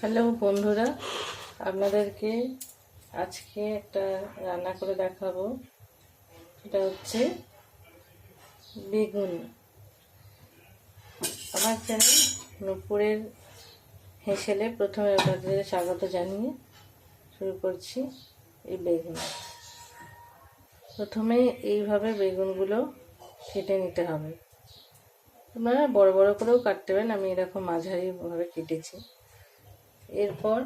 Hello বন্ধুরা, আপনাদেরকে আজকে একটা রান্না করে দেখাবো। এটা হচ্ছে বেগুন। আমার চ্যানেল নূপুরের হেসেলে প্রথমে আপনাদের স্বাগত জানিয়ে শুরু করছি এই বেগুন। প্রথমে এইভাবে বেগুনগুলো কেটে নিতে হবে। আপনারা বড় বড় করেও কাটতে পারেন, আমি এরকম মাঝারিভাবে কেটেছি। এরপর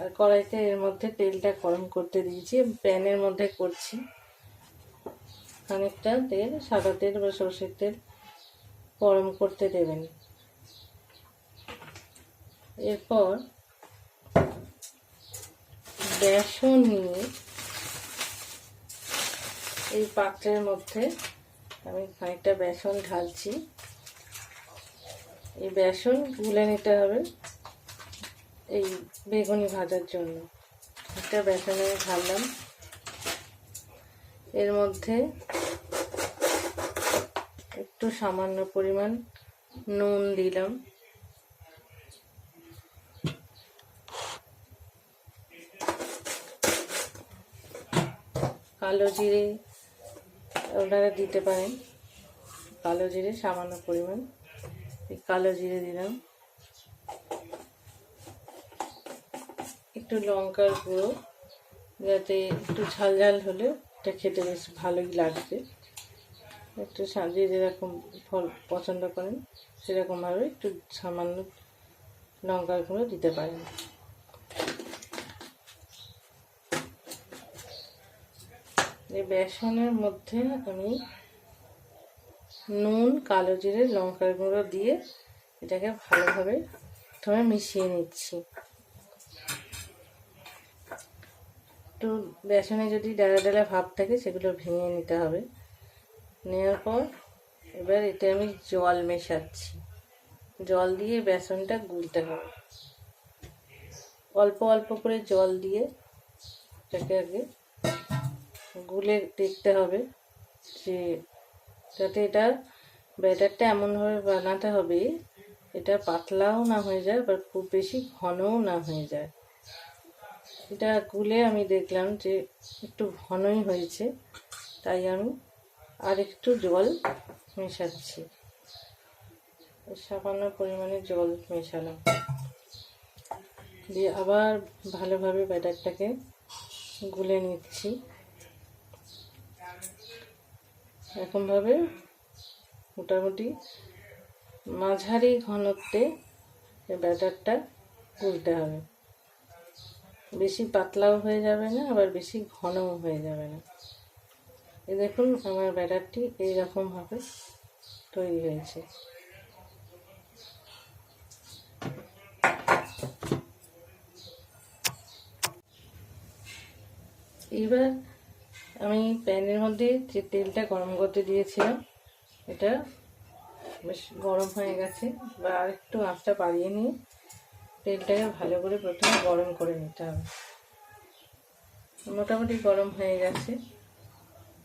আর কড়াইতে এর মধ্যে তেলটা গরম করতে দিয়েছি, প্যানের মধ্যে করছি। খানিকটা তেল, সাদা তেল বা সর্ষের তেল গরম করতে দেবেন। এরপর বেসন নিয়ে এই পাত্রের মধ্যে আমি খানিকটা বেসন ঢালছি। এই বেসন গুলে নিতে হবে। এই বেগুনি ভাজার জন্য। একটা বেসনে ঢাললাম। এর মধ্যে একটু সামান্য পরিমাণ নুন দিলাম। কালো জিরে ওনারা দিতে পারেন। কালো জিরে সামান্য পরিমাণ। কালো জিরে দিলাম। একটু লঙ্কার গুঁড়ো, যাতে একটু ঝাল ঝাল হলে এটা খেতে বেশ ভালোই লাগবে। একটু যে যেরকম ফল পছন্দ করেন সেরকমভাবে একটু সামান্য লঙ্কার গুঁড়ো দিতে পারেন। এই বেসনের মধ্যে আমি নুন, কালো জিরে, লঙ্কার গুঁড়ো দিয়ে এটাকে ভালোভাবে প্রথমে মিশিয়ে নিচ্ছি। একটু বেসনে যদি ডালা ডালা ভাব থাকে, সেগুলো ভেঙে নিতে হবে। নেওয়ার পর এবার এটা আমি জল মেশাচ্ছি। জল দিয়ে বেসনটা গুলতে হবে। অল্প অল্প করে জল দিয়ে এটাকে আগে গুলে দেখতে হবে যে যাতে এটা ব্যাটারটা এমনভাবে বানাতে হবে, এটা পাতলাও না হয়ে যায় বা খুব বেশি ঘনও না হয়ে যায়। এটা গুলে আমি দেখলাম যে একটু ঘনই হয়েছে, তাই আমি আর একটু জল মেশাচ্ছি। সামান্য পরিমাণে জল মেশালাম। দিয়ে আবার ভালোভাবে ব্যাটারটাকে গুলে নিচ্ছি। এরকমভাবে মোটামুটি মাঝারি ঘনত্বে ব্যাটারটা গুলতে হবে। বেশি পাতলাও হয়ে যাবে না, আবার বেশি ঘনও হয়ে যাবে না। এই দেখুন, আমার ব্যাটারটি এইরকমভাবে তৈরি হয়েছে। এবার আমি প্যানের মধ্যে যে তেলটা গরম করতে দিয়েছিলাম, এটা বেশ গরম হয়ে গেছে, বা আর একটু আঁচটা বাড়িয়ে নিয়ে তেলটাকে ভালো করে প্রথমে গরম করে নিতে হবে। মোটামুটি গরম হয়ে গেছে।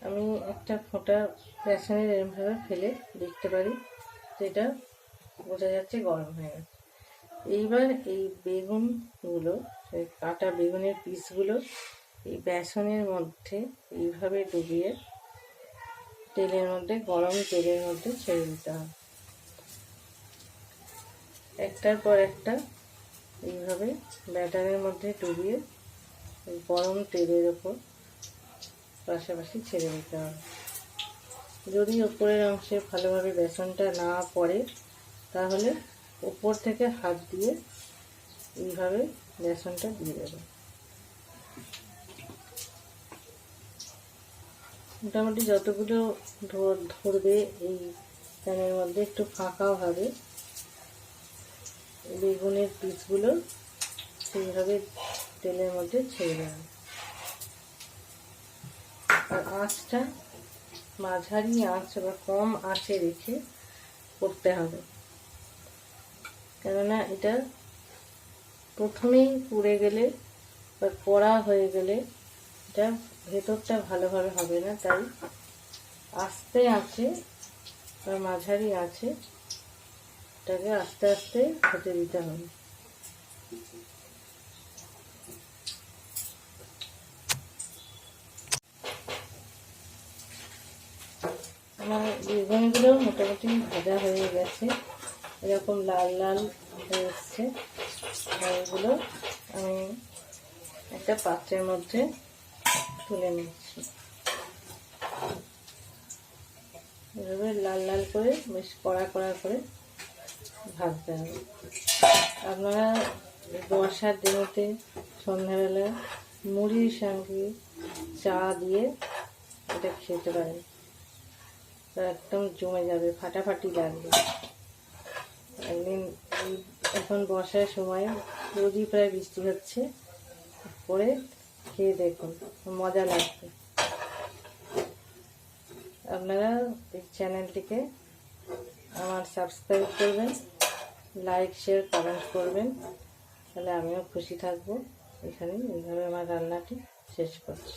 আমি একটা ফোঁটা বেসনের এরমভাবে ফেলে দেখতে পারি, যেটা বোঝা যাচ্ছে গরম হয়ে গেছে। এইবার এই বেগুনগুলো কাটা বেগুনের পিসগুলো এই বেসনের মধ্যে এইভাবে ডুবিয়ে তেলের মধ্যে, গরম তেলের মধ্যে ছেড়ে দিতে হবে। একটার পর একটা এইভাবে ব্যাটারের মধ্যে ডুবিয়ে গরম তেলের ওপর পাশাপাশি ছেড়ে দিতে হবে। যদি ওপরের অংশে ভালোভাবে বেসনটা না পড়ে, তাহলে ওপর থেকে হাত দিয়ে এইভাবে বেসনটা দিয়ে দেবে। মোটামুটি যতগুলো ধরবে এই প্যানের মধ্যে একটু ফাঁকাও হবে। বেগুনের পিসগুলো সেইভাবে তেলের মধ্যে ছেড়ে দেবেন আর আঁচটা, মাঝারি আঁচ বা কম আঁচে রেখে করতে হবে। কেননা এটা প্রথমেই পুড়ে গেলে বা কড়া হয়ে গেলে এটা ভেতরটা ভালোভাবে হবে না, তাই আস্তে আছে বা মাঝারি আছে এটাকে আস্তে আস্তে হতে দিতে হবে। আমার বেগুনগুলো মোটামুটি ভাজা হয়ে গেছে। এরকম লাল লাল হয়ে এসছে। এগুলো আমি একটা পাত্রের মধ্যে তুলে নিচ্ছি। এভাবে লাল লাল করে বেশ কড়া কড়া করে ভাজতে হবে। আপনারা বর্ষার দিনেতে সন্ধ্যাবেলা মুড়ির সঙ্গে চা দিয়ে এটা খেতে পারেন। একদম জমে যাবে, ফাটাফাটি লাগবে। একদিন এখন বর্ষার সময় রোজই প্রায় বৃষ্টি হচ্ছে করে খেয়ে দেখুন, মজা লাগবে। আপনারা এই চ্যানেলটিকে আমার সাবস্ক্রাইব করবেন। লাইক শেয়ার কমেন্ট করবেন। তাহলে আমিও খুশি থাকব। এখানে এইভাবে আমার রান্নাটি শেষ করছি।